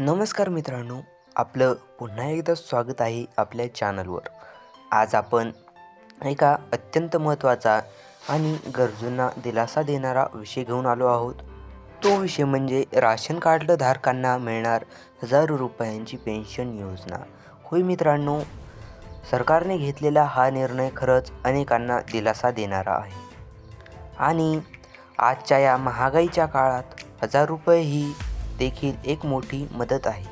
नमस्कार मित्रांनो आपलं पुन्हा एकदा स्वागत आहे आपल्या चॅनलवर आज आपण एका अत्यंत महत्त्वाचा आणि गरजूंना दिलासा देणारा विषय घेऊन आलो आहोत. तो विषय म्हणजे राशन कार्ड धारकांना मिळणार हजारो रुपयांची पेन्शन योजना. होय मित्रांनो सरकारने घेतलेला हा निर्णय खरंच अनेकांना दिलासा देणारा आहे. आणि आजच्या या महागाईच्या काळात हजार रुपये ही देखील एक मोठी मदत आहे.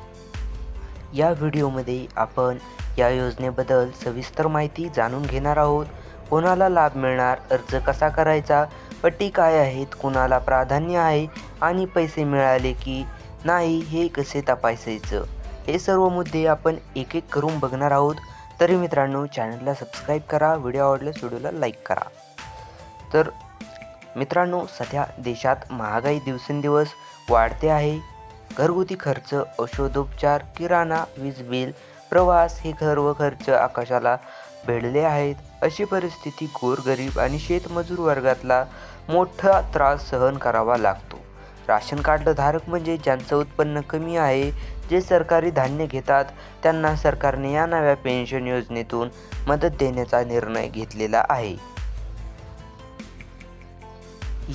या व्हिडिओमध्ये आपण या योजनेबद्दल सविस्तर माहिती जाणून घेणार आहोत. कोणाला लाभ मिळणार अर्ज कसा करायचा अटी काय आहेत कोणाला प्राधान्य आहे आणि पैसे मिळाले की नाही हे कसे तपासायचं? हे सर्व मुद्दे आपण एक एक करून बघणार आहोत. तरी मित्रांनो चॅनलला सबस्क्राईब करा व्हिडिओ आवडल्यास व्हिडिओला लाईक करा. तर मित्रांनो सध्या देशात महागाई दिवसेंदिवस वाढते आहे. घरगुती खर्च औषधोपचार किराणा वीज बिल प्रवास हे सर्व खर्च आकाशाला भिडले आहेत. अशी परिस्थिती गोरगरीब आणि शेतमजूर वर्गातला मोठा त्रास सहन करावा लागतो. राशन कार्ड धारक म्हणजे ज्यांचं उत्पन्न कमी आहे जे सरकारी धान्य घेतात त्यांना सरकारने या नव्या पेन्शन योजनेतून मदत देण्याचा निर्णय घेतलेला आहे.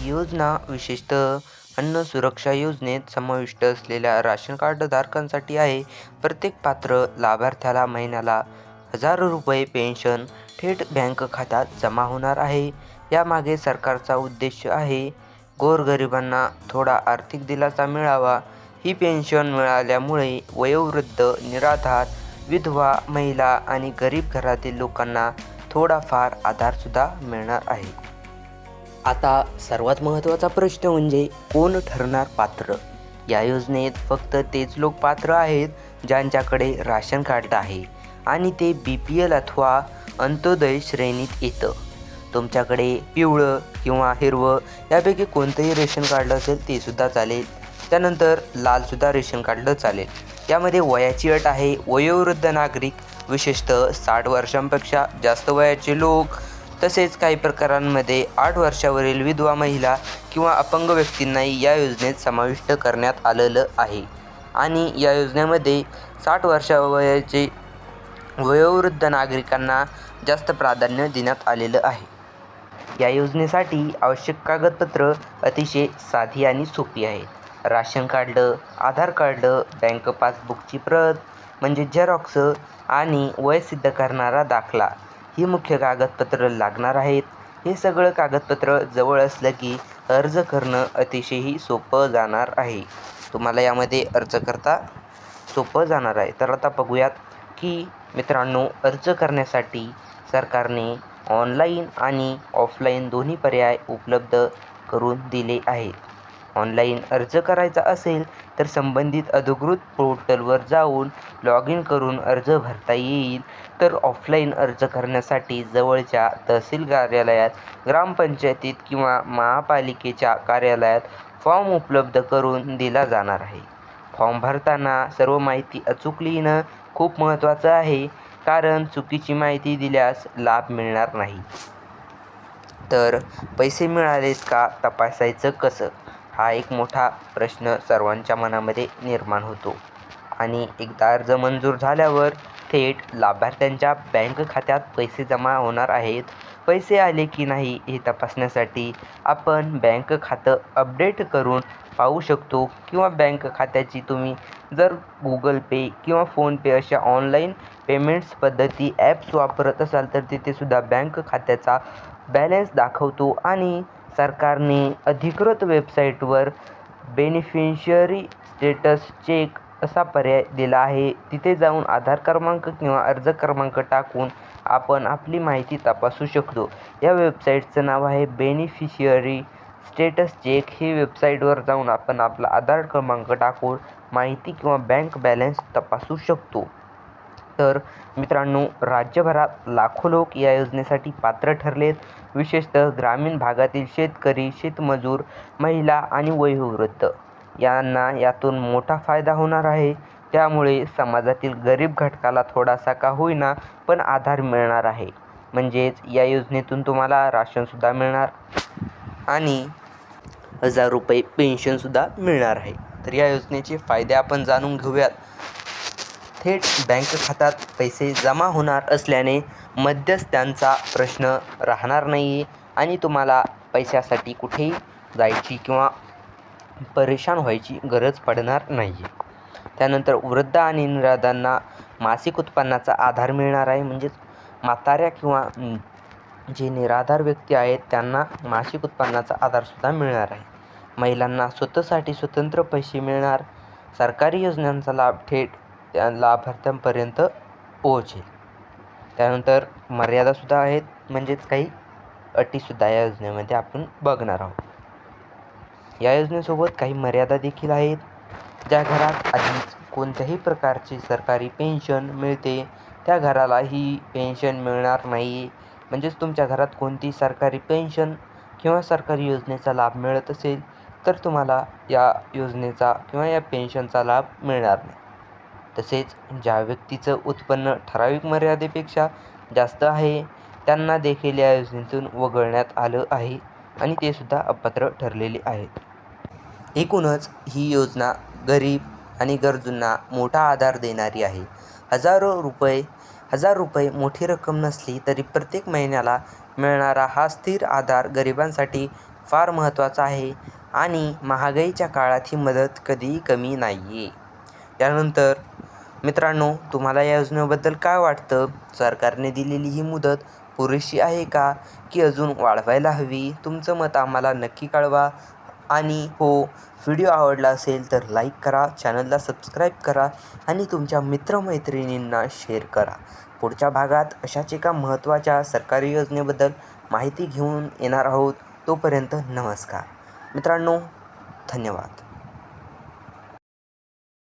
योजना विशेषतः अन्न सुरक्षा योजनेत समाविष्ट असलेल्या राशन कार्ड धारकांसाठी आहे प्रत्येक पात्र लाभार्थ्याला महिन्याला हजारो रुपये पेन्शन थेट बँक खात्यात जमा होणार आहे. यामागे सरकारचा उद्देश आहे गोरगरिबांना थोडा आर्थिक दिलासा मिळावा. ही पेन्शन मिळाल्यामुळे वयोवृद्ध निराधार विधवा महिला आणि गरीब घरातील लोकांना थोडाफार आधारसुद्धा मिळणार आहे. आता सर्वात महत्त्वाचा प्रश्न म्हणजे कोण ठरणार पात्र? या योजनेत फक्त तेच लोक पात्र आहेत ज्यांच्याकडे राशन कार्ड आहे आणि ते बी पी एल अथवा अंत्योदय श्रेणीत येतं. तुमच्याकडे पिवळं किंवा हिरवं यापैकी कोणतंही रेशन कार्ड असेल ते सुद्धा चालेल. त्यानंतर लालसुद्धा रेशन कार्ड चालेल. यामध्ये वयाची अट आहे. वयोवृद्ध नागरिक विशेषतः साठ वर्षांपेक्षा जास्त वयाचे लोक तसेच काही प्रकारांमध्ये आठ वर्षावरील विधवा महिला किंवा अपंग व्यक्तींनाही या योजनेत समाविष्ट करण्यात आलेलं आहे. आणि या योजनेमध्ये साठ वर्षावयाचे वयोवृद्ध नागरिकांना जास्त प्राधान्य देण्यात आलेलं आहे. या योजनेसाठी आवश्यक कागदपत्र अतिशय साधी आणि सोपी आहेत. Ration card Aadhaar card bank पासबुकची प्रत म्हणजे झेरॉक्स आणि वय सिद्ध करणारा दाखला ही मुख्य कागदपत्रं लागणार आहेत. हे सगळं कागदपत्र जवळ असलं की अर्ज करणं अतिशयही सोपं जाणार आहे. तुम्हाला यामध्ये अर्ज करता सोपं जाणार आहे. तर आता बघूयात की मित्रांनो अर्ज करण्यासाठी सरकारने ऑनलाईन आणि ऑफलाईन दोन्ही पर्याय उपलब्ध करून दिले आहेत. ऑनलाईन अर्ज करायचा असेल तर संबंधित अधिकृत पोर्टलवर जाऊन लॉग इन करून अर्ज भरता येईल. तर ऑफलाईन अर्ज करण्यासाठी जवळच्या तहसील कार्यालयात ग्रामपंचायतीत किंवा महापालिकेच्या कार्यालयात फॉर्म उपलब्ध करून दिला जाणार आहे. फॉर्म भरताना सर्व माहिती अचूक लिहिणं खूप महत्त्वाचं आहे कारण चुकीची माहिती दिल्यास लाभ मिळणार नाही. तर पैसे मिळालेत का तपासायचं कसं? हा एक मोठा प्रश्न सर्वांच्या मनामध्ये निर्माण होतो. आणि एकदा अर्ज मंजूर झाल्यावर थेट लाभार्थ्यांच्या बँक खात्यात पैसे जमा होणार आहेत. पैसे आले की नाही हे तपासण्यासाठी आपण बँक खातं अपडेट करून पाहू शकतो किंवा बँक खात्याची तुम्ही जर गुगल पे किंवा फोनपे अशा ऑनलाईन पेमेंट्स पद्धती ॲप्स वापरत असाल तर तिथेसुद्धा बँक खात्याचा बॅलन्स दाखवतो आणि सरकारने अधिकृत वेबसाईटवर बेनिफिशियरी स्टेटस चेक असा पर्याय दिला आहे तिथे जाऊन आधार क्रमांक किंवा अर्ज क्रमांक टाकून आपण आपली माहिती तपासू शकतो. या वेबसाईटचं नाव आहे बेनिफिशियरी स्टेटस चेक. ही वेबसाईटवर जाऊन आपण आपला आधार क्रमांक टाकून माहिती किंवा बँक बॅलन्स तपासू शकतो. तर मित्रांनो राज्यभरात लाखो लोक या योजनेसाठी पात्र ठरलेत. विशेषतः ग्रामीण भागातील शेतकरी शेतमजूर महिला आणि वयोवृद्ध. यांना यातून मोठा फायदा होणार आहे. त्यामुळे समाजातील गरीब घटकाला थोडासा का होईना पण आधार मिळणार आहे. म्हणजेच या योजनेतून तुम्हाला राशनसुद्धा मिळणार आणि हजार रुपये पेन्शनसुद्धा मिळणार आहे. तर या योजनेचे फायदे आपण जाणून घेऊयात. थेट बँक खात्यात पैसे जमा होणार असल्याने मध्यस्थांचा प्रश्न राहणार नाही आणि तुम्हाला पैशासाठी कुठेही जायची किंवा परेशान व्हायची गरज पडणार नाही. त्यानंतर वृद्ध आणि निराधांना मासिक उत्पन्नाचा आधार मिळणार आहे. म्हणजेच म्हाताऱ्या किंवा जे निराधार व्यक्ती आहेत त्यांना मासिक उत्पन्नाचा आधारसुद्धा मिळणार आहे. महिलांना स्वतःसाठी स्वतंत्र पैसे मिळणार. सरकारी योजनांचा लाभ थेट त्या लाभार्थ्यांपर्यंत पोहोचेल. त्यानंतर मर्यादासुद्धा आहेत. म्हणजेच काही अटीसुद्धा या योजनेमध्ये आपण बघणार आहोत. या योजनेसोबत काही मर्यादा देखील आहेत ज्या घरात आधीच कोणत्याही प्रकारची सरकारी पेन्शन मिळते त्या घराला ही पेन्शन मिळणार नाही. म्हणजेच तुमच्या घरात कोणती सरकारी पेन्शन किंवा सरकारी योजनेचा लाभ मिळत असेल तर तुम्हाला या योजनेचा किंवा या पेन्शनचा लाभ मिळणार नाही. तसेच ज्या व्यक्तीचं उत्पन्न ठराविक मर्यादेपेक्षा जास्त आहे त्यांना देखील या योजनेतून वगळण्यात आलं आहे आणि ते सुद्धा अपात्र ठरलेले आहेत. एकूणच ही योजना गरीब आणि गरजूंना मोठा आधार देणारी आहे. हजारो रुपये हजार रुपये मोठी रक्कम नसली तरी प्रत्येक महिन्याला मिळणारा हा स्थिर आधार गरिबांसाठी फार महत्त्वाचा आहे आणि महागाईच्या काळात ही मदत कधीही कमी नाही आहे त्यानंतर मित्रांनो तुम्हाला या योजनेबद्दल काय वाटतं? सरकारने दिलेली ही मुदत पुरेशी आहे का? की अजून वाढवायला हवी? तुमचं मत आम्हाला नक्की कळवा. आणि हो व्हिडिओ आवडला असेल तर लाईक करा चॅनलला सबस्क्राईब करा आणि तुमच्या मित्रमैत्रिणींना शेअर करा. पुढच्या भागात अशाच एका महत्त्वाच्या सरकारी योजनेबद्दल माहिती घेऊन येणार आहोत. तोपर्यंत नमस्कार. मित्रांनो धन्यवाद.